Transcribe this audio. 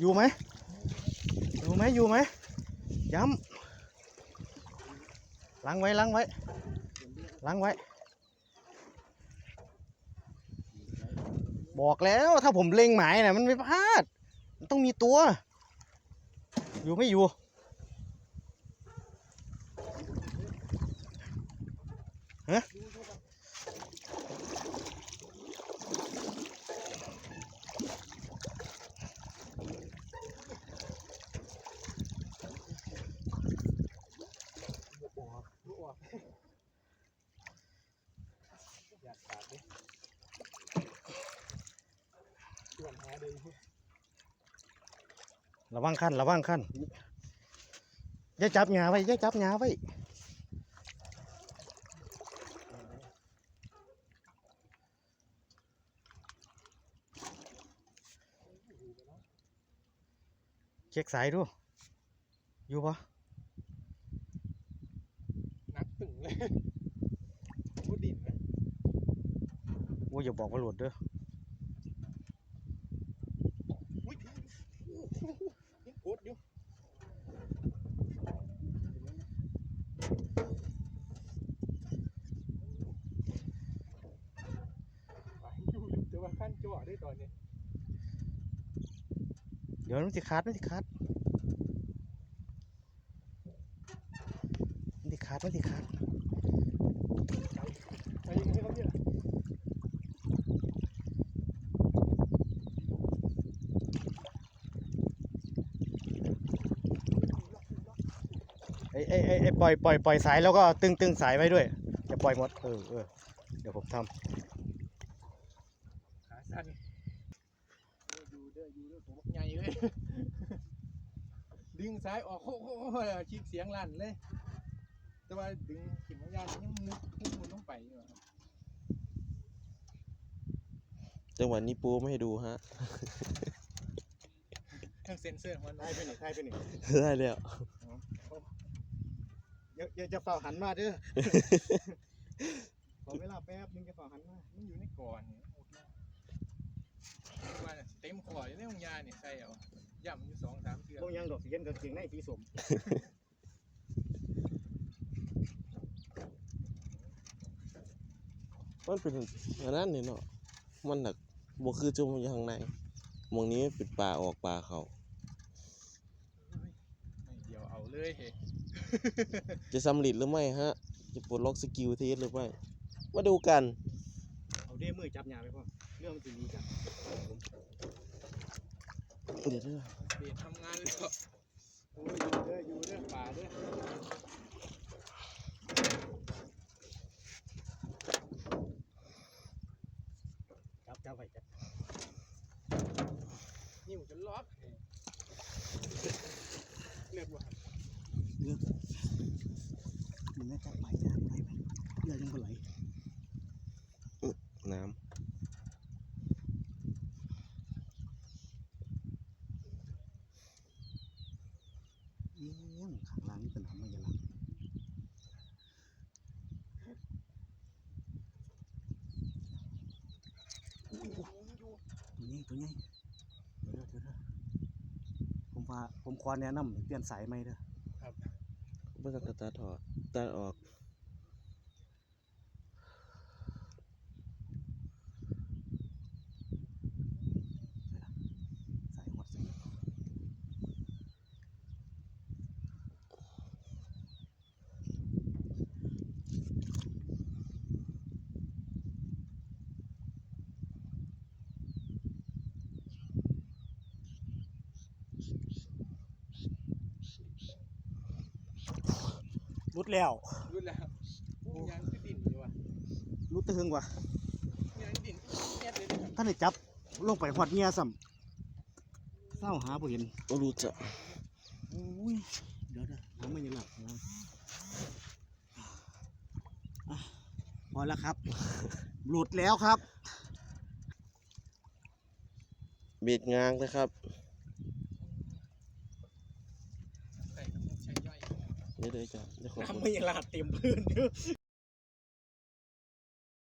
อยู่ไหมอยู่ไหมอยู่ไหมย้ำล้างไว้ล้างไว้ล้างไว้ บอกแล้วถ้าผมเล็งหมายน่ะมันไม่พลาด มันต้องมีตัว อยู่ไม่อยู่ฮะ อยากขาดดิส่วนหาเลยระวังขั้นระวังขั้นอย่าจับหงาไว้อย่าจับหงาไว้เช็คสายดูอยู่ปะ นักตึงเลย พูดดินนะโอ้ยอย่าบอกว่าหลุดเด้ออุ้ยยังกดอยู่อยู่อยู่แต่ว่าขั้นจั่วได้ตอนนี้เดี๋ยวมันสิขาดมันสิขาดมันสิขาดมันสิขาด ไอ้ไอ้ไอ้ปล่อยปล่อยปล่อยสายแล้วก็ตึงตึงสายไว้ด้วยอย่าปล่อยหมดเออเออเดี๋ยวผมทำขาสั้นอยู่เด้ออยู่เด้อผมใหญ่เลยดึงซ้ายออกโค้โค้คลิกเสียงลั่นเลย แต่ว่าดึงขิมยานยังมุดพุ่งมันต้องไปอยู่อะจังหวะนี้ปูไม่ให้ดูฮะ ทั้งเซ็นเซอร์มันำได้ไปหนึ่งได้ไปหนึ่งได้แล้วอย่าอย่าจะฝ่าหันมาเด้อ ขอเวลาแป๊บนึงจะฝ่าหันมา มันอยู่ในก่อนเนี่ยว่าน่ะเต็มขอดในองยาเนี่ยใส่เอาย่ำอยู่สองสามเทือพวกยังดอกสีเย็นกับเสียงในสีสม มันเป็นอันนั้นนี่เนาะมันหนักบ่คือจมอยู่ข้างในหมองนี้เป็นป่าออกป่าเขาไม่เดียวเอาเลยเฮ้จะสำเร็จหรือไม่ฮะ จะปลดล็อกสกิลเทสหรือไม่ มาดูกัน เอาเด้มือจับหยาไปพ่อเรื่องมันจะดีกันเดี๋ยวเด้อเบสทำงานเลยก็โอ้ยอยู่เด้ออยู่เด้อป่าเด้อ จับจับไว้จับ นิ้วจะล็อกเลือกว่ามันจับไปนะไปไปเรือยังก็ไหลน้ำเอี้ยงข้างล่างนี่เป็นน้ำมันจะหลังตัวนี้ตัวนี้ เดี๋ยวเดี๋ยวเดี๋ยวผมว่าผมควรแนะนำให้เปลี่ยนสายไหมเด้อำเมื่อกี้ตัดถอดตัดออก รุดแล้วรุ่นแล้วโอ้ยยางคือดินอยู่ว่ะรุดตึงว่ะยางดินแค่เลยนะครับท่านได้จับลงไปหอดเงียซ้ำเศร้าหาบ่เห็นไม่รู้จะโอ้ยเดี๋ยวเดี๋ยวน้ำมันยังหลับนะอะพอแล้วครับ หลุดแล้วครับเบีดงางนะครับ ใส่ใช้ย่อย เดี๋ยวเดี๋ยวจ้ะเดี๋ยวขอน้ำมันยังหลาดเต็มพื้นอยู่